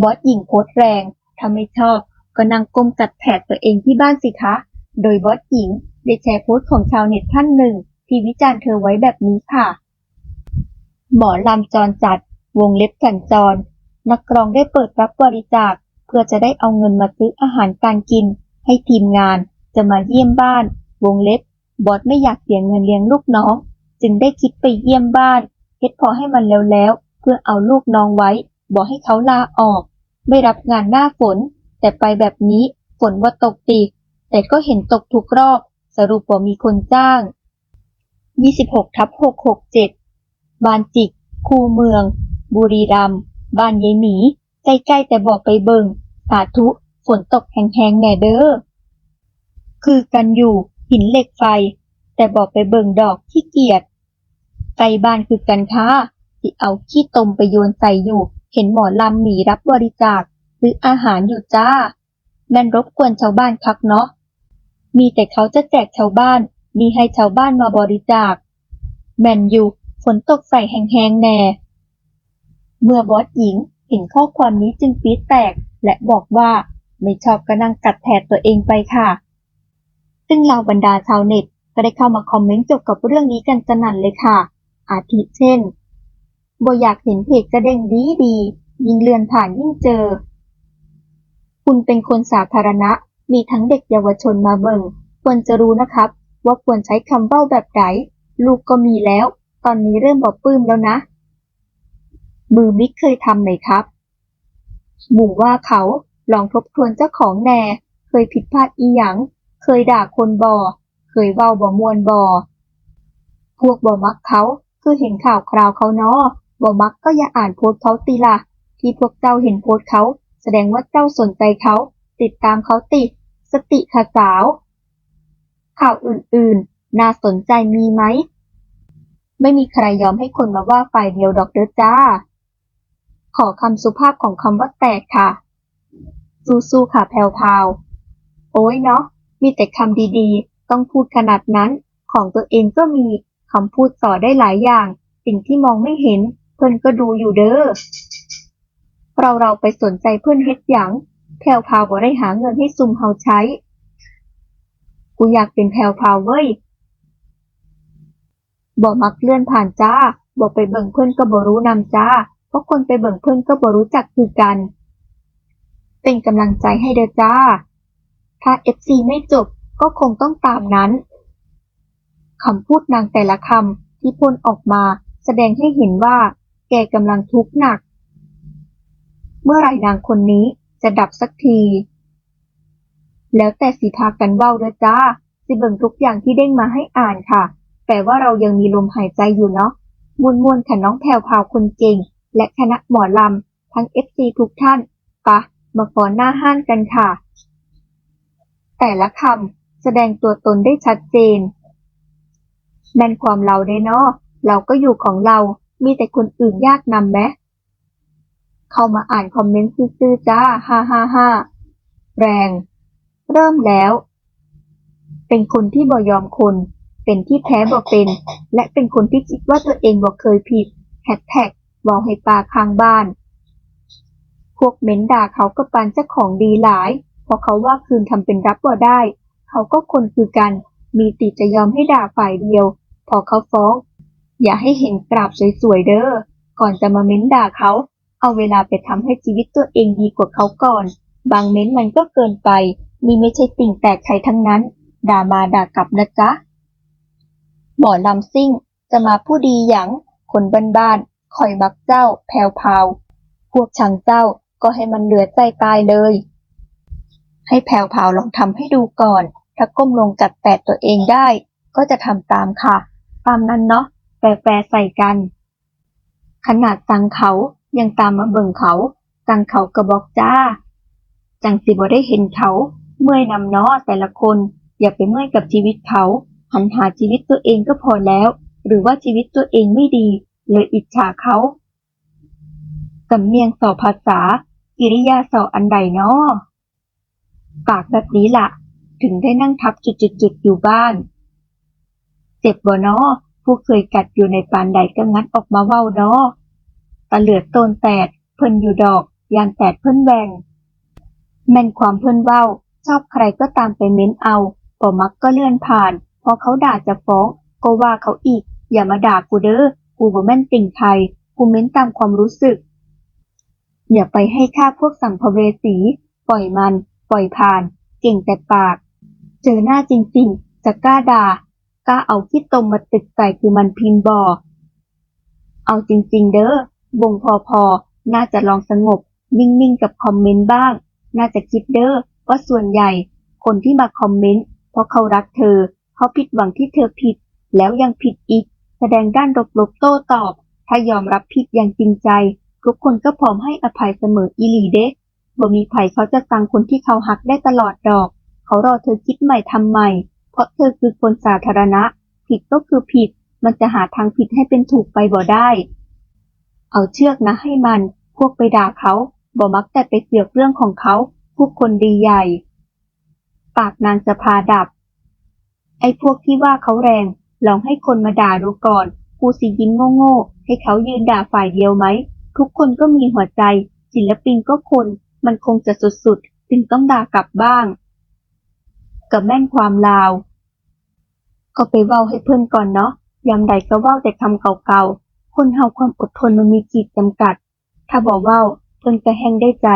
บอสหญิงโพสต์แรง ถ้าไม่ชอบก็นั่งก้มกัดแผดตัวเองที่บ้านสิคะ โดยบอสหญิงได้แชร์โพสต์ของชาวเน็ตท่านหนึ่ง ที่วิจารณ์เธอไว้แบบนี้ค่ะ หมอลำจรจัด วงเล็บสัญจร นักกรองได้เปิดรับบริจาค เพื่อจะได้เอาเงินมาซื้ออาหารการกิน ให้ทีมงานจะมาเยี่ยมบ้าน วงเล็บบอสไม่อยากเสียเงินเลี้ยงลูกน้อง จึงได้คิดไปเยี่ยมบ้านเฮ็ดพอให้มันแล้วๆเพื่อเอาลูกน้องไว้ บอกให้เขาลาออก ไม่รับงานหน้าฝน แต่ไปแบบนี้ฝนว่าตกตีแต่ก็เห็นตกทุกรอบ สรุปว่ามีคนจ้าง 26ทับ667บ้านจิก คูเมือง บุรีรัมย์บ้านยายหมีใกล้ๆแต่บอกไปเบิงสาธุฝนตกแห้งๆแน่เด้อ คือกันอยู่หินเหล็กไฟ แต่บอกไปเบิงดอกขี้เกียจไกลบ้านคือกันค้าที่เอาขี้ตมไปโยนใส่อยู่ เห็นหมอลำหมีรับบริจาคซื้ออาหารอยู่จ้า แม่นรบกวนชาวบ้านคักเนาะ มีแต่เขาจะแจกชาวบ้าน มีให้ชาวบ้านมาบริจาค แมนอยู่ฝนตกใส่แห้งๆแน่ เมื่อบอสหญิงเห็นข้อความนี้จึงปี๊ดแตก และบอกว่าไม่ชอบก็นั่งกัดแทดตัวเองไปค่ะ ซึ่งเหล่าบรรดาชาวเน็ตก็ได้เข้ามาคอมเมนต์เกี่ยวกับเรื่องนี้กันสนั่นเลยค่ะ อาทิเช่น บ่อยากเห็นเพจกระเด้งดีดียิ่งเลื่อนผ่านยิ่งเจอ คุณเป็นคนสาธารณะ มีทั้งเด็กเยาวชนมาเบิ่งควรจะรู้นะครับ ว่าควรใช้คำเบ้าแบบไหนลูกก็มีแล้ว ตอนนี้เริ่มบอกปลื้มแล้วนะ มือมิกเคยทำไหมครับหมู่ว่าเขาลองทบทวนเจ้าของแน่ เคยผิดพลาดอีหยัง เคยด่าคนบอเคยเว้าบ่มวนบอพวกบ่มักเขาคือเห็นข่าวคราวเขาเนาะ บ่มักก็อย่าอ่านโพสเขาติละที่พวกเจ้าเห็นโพสเขา แสดงว่าเจ้าสนใจเขา ติดตามเขาติ สติค่ะสาว ข่าวอื่นๆ น่าสนใจมีไหม ไม่มีใครยอมให้คนมาว่าฝ่ายเดียวดอกเด้อจ้า ขอคำสุภาพของคำว่าแตกค่ะ สู้ๆค่ะแพรวพาวโอ้ยเนาะมีแต่คำดีๆ ต้องพูดขนาดนั้น ของตัวเองก็มีคำพูดต่อได้หลายอย่าง สิ่งที่มองไม่เห็น พื่อนก็ดูอยู่เด้อ เราเราไปสนใจเพื่อนเฮ็ดหยังแพวพาวบ่ได้หาเงินให้ซุมเฮาใช้ กูอยากเป็นแพวพาวเว้ยบ่มักเลื่อนผ่านจ้าบ่ไปเบิ่งเพื่อนก็บ่รู้นำจ้า เพราะคนไปเบิ่งเพื่อนก็บ่รู้จักคือกัน เป็นกำลังใจให้เด้อจ้า ถ้า FC ไม่จบก็คงต้องตามนั้นคำพูดนางแต่ละคำที่พ่นออกมาแสดงให้เห็นว่า แกกำลังทุกข์หนัก เมื่อไหร่นางคนนี้จะดับสักที แล้วแต่สีพากันเว้าเด้อจ้า สิเบิ่งทุกอย่างที่เด้งมาให้อ่านค่ะ แต่ว่าเรายังมีลมหายใจอยู่เนาะมวนมวนค่ะน้องแพวพาวคนเก่ง และคณะหมอลำ ทั้ง FC ทุกท่านปะมาฟ้อนหน้าห้านกันค่ะ แต่ละคำแสดงตัวตนได้ชัดเจนแม่นความเราได้เนาะเราก็อยู่ของเรา มีแต่คนอื่นยากนำไหมเข้ามาอ่านคอมเมนต์ซื่อๆจ้าฮ่าฮ่าฮ่าแรง เริ่มแล้ว เป็นคนที่บ่ยอมคน เป็นที่แท้บ่เป็น และเป็นคนที่คิดว่าตัวเองบ่เคยผิดแฮชแท็กบอกให้ปลาข้างบ้าน พวกเม้นด่าเขาก็ปานเจ้าของดีหลายเพราะเขาว่าคืนทำเป็นรับบ่ได้ เขาก็คนคือกัน มีติจะยอมให้ด่าฝ่ายเดียว พอเขาฟ้อง อย่าให้เห็นกราบสวยๆเด้อ ก่อนจะมาเม้นด่าเขา เอาเวลาไปทำให้ชีวิตตัวเองดีกว่าเขาก่อน บางเม้นมันก็เกินไป นี่ไม่ใช่ติ่งแตกใครทั้งนั้น ด่ามาด่ากลับนะจ๊ะ หมอลำซิ่ง จะมาผู้ดีหยังคนบ้านๆคอยมักเจ้าแพรวพราวพวกชังเจ้าก็ให้มันเหลือใจตายเลย ให้แพรวพราวลองทำให้ดูก่อน ถ้าก้มลงกัดแตะตัวเองได้ ก็จะทำตามค่ะ ตามนั้นเนาะ แปรๆใส่กัน ขนาดสั่งเขายังตามมาเบิ่งเขาสั่งเขาก็บอกจ้า จังสิบ่ได้เห็นเขา เมื่อยนำนาะแต่ละคน อย่าไปเมื่อยกับชีวิตเขา หันหาชีวิตตัวเองก็พอแล้ว หรือว่าชีวิตตัวเองไม่ดี เลยอิจฉาเขาสำเนียงสอภาษา กิริยาสออันใดนาะปากแบบนี้ล่ะ ถึงได้นั่งทับจุดๆอยู่บ้าน เจ็บบ่เนาะ ผู้เคยกัดอยู่ในปานใดก็งัดออกมาเว้าเนาะตะเหลือดโตนแตด เพิ่นอยู่ดอกยานแตดเพิ่นแหวงแม่นความเพิ่นเว้า ชอบใครก็ตามไปเม้นเอาบ่มักก็เลื่อนผ่าน พอเขาด่าจะฟ้อง ก็ว่าเขาอีก อย่ามาด่ากูเด้อ กูบ่แม่นติ่งไทย กูเม้นตามความรู้สึก อย่าไปให้ค่าพวกสัมภเวสี ปล่อยมัน ปล่อยผ่าน เก่งแต่ปาก เจอหน้าจริงๆจะกล้าด่า กล้าเอาขี้ตมมาตึกใส่คือมันพิมพ์บอเอาจริง ๆ เด้อบงพอพอน่าจะลองสงบ นิ่ง ๆ กับคอมเมนต์บ้าง น่าจะคิดเด้อว่าส่วนใหญ่ คนที่มาคอมเมนต์เพราะเขารักเธอ เขาผิดหวังที่เธอผิด แล้วยังผิดอีก แสดงด้านลบๆโต้ตอบ ถ้ายอมรับผิดอย่างจริงใจ ทุกคนก็พร้อมให้อภัยเสมออีหลีเด้บ่มีไผเขาจะตังคนที่เขาหักได้ตลอดดอก เขารอเธอคิดใหม่ทำใหม่ เพราะเธอคือคนสาธารณะ ผิดก็คือผิด มันจะหาทางผิดให้เป็นถูกไปบ่ได้ เอาเชือกนะให้มัน พวกไปด่าเขาบ่มักแต่ไปเสือกเรื่องของเขา พวกคนดีใหญ่ ปากนางจะพาดับ ไอ้พวกที่ว่าเขาแรง ลองให้คนมาด่าดูก่อน กูสิยิ้มโง่ๆ ให้เขายืนด่าฝ่ายเดียวไหม ทุกคนก็มีหัวใจ ศิลปินก็คน มันคงจะสุดๆ จึงต้องด่ากลับบ้าง กับแม่นความลาว ก็ไปเว้าให้เพื่อนก่อนเนาะยามใดก็เว้าแต่คำเก่าๆ คนเฮาความอดทนมันมีขีดจำกัด ถ้าบอกเว้าเพิ่อนก็แห้งได้ใจ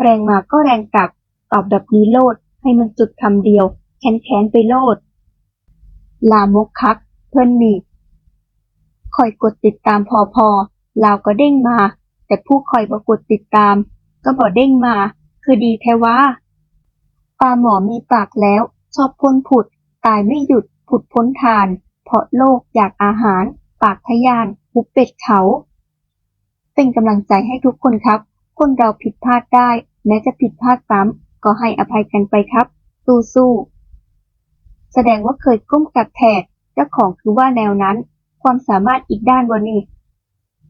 แรงมาก็แรงกลับ ตอบแบบนี้โลด ให้มันจุดคำเดียว แค้นๆไปโลด ลามกคัก เพิ่อนหนีคอยกดติดตามพอพอลาวก็เด้งมา แต่ผู้คอยบ่กดติดตาม ก็บ่เด้งมา คือดีแท้ว่าปลาหมอมีปากแล้ว ชอบพ้นผุด ตายไม่หยุด ผุดพ้นทาน เพราะโลกอยากอาหาร ปากทะยานหุบเป็ดเขา เป็นกำลังใจให้ทุกคนครับ คนเราผิดพลาดได้ แม้จะผิดพลาดซ้ำก็ให้อภัยกันไปครับ สู้ๆแสดงว่าเคยก้มกัดแผดเจ้าของคือว่าแนวนั้น ความสามารถอีกด้านวันนี้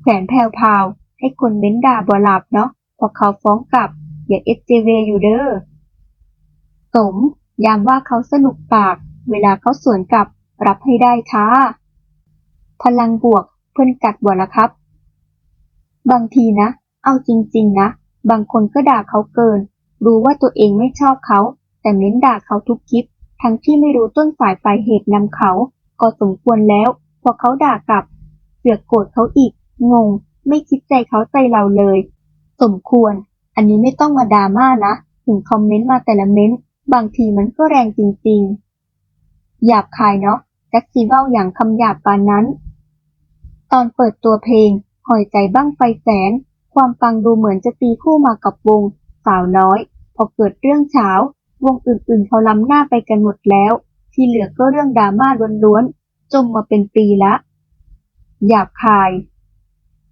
แขวนแพวพาว ให้คนเม้นด่าบ่หลับเนาะพอเขาฟ้องกลับ อย่าเอเจเวอยู่เด้อสม ยามว่าเขาสนุกปาก เวลาเขาสวนกลับ รับให้ได้ค่ะพลังบวกเพิ่อนกัดบ่ละครับ บางทีนะ เอาจริง ๆ นะ บางคนก็ด่าเขาเกิน รู้ว่าตัวเองไม่ชอบเขา แต่เม้นด่าเขาทุกคลิป ทั้งที่ไม่รู้ต้นสายปลายเหตุนำเขา ก็สมควรแล้ว พอเขาด่ากลับ เสือกโกรธเขาอีก งง ไม่คิดใจเขาใจเราเลย สมควร อันนี้ไม่ต้องมาดราม่านะ ถึงคอมเมนต์มาแต่ละเม้นต์ บางทีมันก็แรงจริงๆ หยาบคายเนาะแจ็คซีเว้าอย่างคำหยาบปานนั้น ตอนเปิดตัวเพลง หอยใจบ้างไฟแสน ความฟังดูเหมือนจะตีคู่มากับวง สาวน้อย พอเกิดเรื่องเช้าวงอื่นๆเขาล้ำหน้าไปกันหมดแล้ว ที่เหลือก็เรื่องดราม่าล้วนๆ จมมาเป็นปีละ หยาบคาย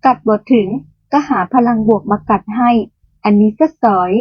กัดบทถึงก็หาพลังบวกมากัดให้ อันนี้ก็สอย